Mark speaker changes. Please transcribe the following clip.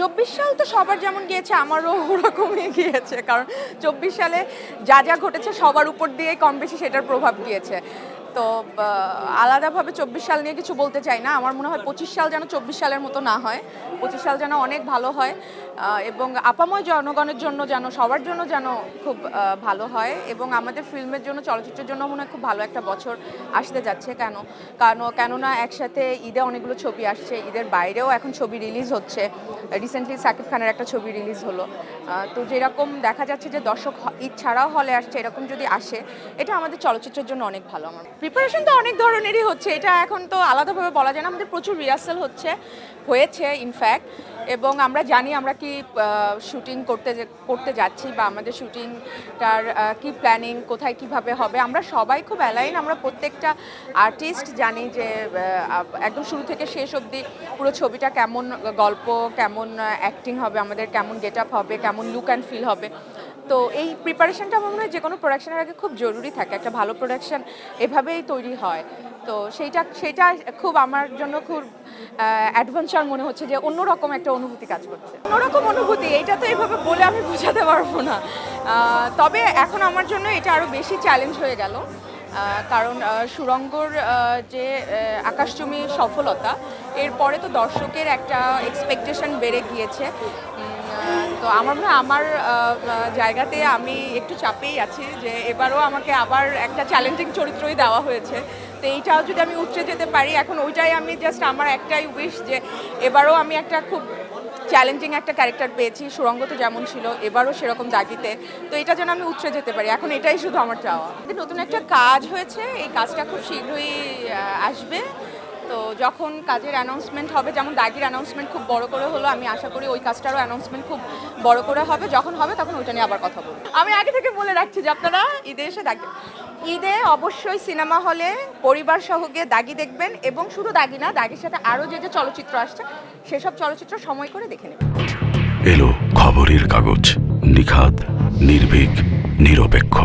Speaker 1: চব্বিশ সাল তো সবার যেমন গিয়েছে, আমারও ওরকমই গিয়েছে। কারণ চব্বিশ সালে যা যা ঘটেছে সবার উপর দিয়ে কম বেশি সেটার প্রভাব গিয়েছে। তো আলাদাভাবে চব্বিশ সাল নিয়ে কিছু বলতে চাই না। আমার মনে হয় পঁচিশ সাল যেন চব্বিশ সালের মতো না হয়। পঁচিশ সাল যেন অনেক ভালো হয় এবং আপাময় জনগণের জন্য যেন, সবার জন্য যেন খুব ভালো হয়, এবং আমাদের ফিল্মের জন্য, চলচ্চিত্রের জন্য মনে হয় খুব ভালো একটা বছর আসতে যাচ্ছে কেন? কারণ, কেননা একসাথে ঈদে অনেকগুলো ছবি আসছে, ঈদের বাইরেও এখন ছবি রিলিজ হচ্ছে। রিসেন্টলি সাকিব খানের একটা ছবি রিলিজ হলো। তো যেরকম দেখা যাচ্ছে যে দর্শক ঈদ ছাড়াও হলে আসছে, এরকম যদি আসে, এটা আমাদের চলচ্চিত্রের জন্য অনেক ভালো আমার প্রিপারেশন তো অনেক ধরনেরই হচ্ছে। এটা এখন তো আলাদাভাবে বলা যায় না। আমাদের প্রচুর রিহার্সাল হচ্ছে, হয়েছে ইনফ্যাক্ট এবং আমরা জানি আমরা কি শুটিং করতে করতে যাচ্ছি বা আমাদের শুটিংটার কি প্ল্যানিং কোথায় কীভাবে হবে। আমরা সবাই খুব অ্যালাইন আমরা প্রত্যেকটা আর্টিস্ট জানি যে একদম শুরু থেকে শেষ অবধি পুরো ছবিটা কেমন গল্প, কেমন অ্যাক্টিং হবে, আমাদের কেমন গেট আপ হবে, কেমন লুক অ্যান্ড ফিল হবে। তো এই প্রিপারেশনটা আমার মনে হয় যে কোনো প্রোডাকশনের আগে খুব জরুরি থাকে একটা ভালো প্রোডাকশন এভাবেই তৈরি হয়। তো সেইটা সেটা খুব আমার জন্য খুব অ্যাডভেঞ্চার মনে হচ্ছে যে অন্যরকম একটা অনুভূতি কাজ করছে। অন্যরকম অনুভূতি এইটা তো এইভাবে বলে আমি বোঝাতে পারব না। তবে এখন আমার জন্য এটা আরও বেশি চ্যালেঞ্জ হয়ে গেল। কারণ সুরঙ্গর যে আহ, আকাশচুমি সফলতা এরপরে তো দর্শকের একটা এক্সপেকটেশন বেড়ে গিয়েছে। তো আমার মনে আমার জায়গাতে আমি একটু চাপেই আছি যে এবারও আমাকে আবার একটা চ্যালেঞ্জিং চরিত্রই দেওয়া হয়েছে। তো এইটাও যদি আমি উঠে যেতে পারি, এখন ওইটাই আমি জাস্ট আমার একটাই উইশ যে এবারও আমি একটা খুব চ্যালেঞ্জিং একটা ক্যারেক্টার পেয়েছি, সুরঙ্গ তো যেমন ছিল, এবারও সেরকম দাগিতে। তো এটা যেন আমি উতরে যেতে পারি, এখন এটাই শুধু আমার চাওয়া। নতুন একটা কাজ হয়েছে, এই কাজটা খুব শীঘ্রই আসবে। তো যখন কাজের অ্যানাউন্সমেন্ট হবে, যেমন দাগির অ্যানাউন্সমেন্ট খুব বড় করে হলো, আমি আশা করি ওই কাজটারও অ্যানাউন্সমেন্ট খুব বড় করে হবে। যখন হবে, তখন ওইটা নিয়ে আবার কথা বলব। আমি আগে থেকে বলে রাখছি যে আপনারা ঈদে এসে দেখবেন ঈদে অবশ্যই সিনেমা হলে পরিবার সহ গিয়ে দাগি দেখবেন এবং শুধু দাগি না, দাগির সাথে আরও যে যে চলচ্চিত্র আসছে, সেসব চলচ্চিত্র সময় করে দেখে নেবেন।
Speaker 2: এলো খবরের কাগজ, নিখাদ, নির্ভীক, নিরপেক্ষ।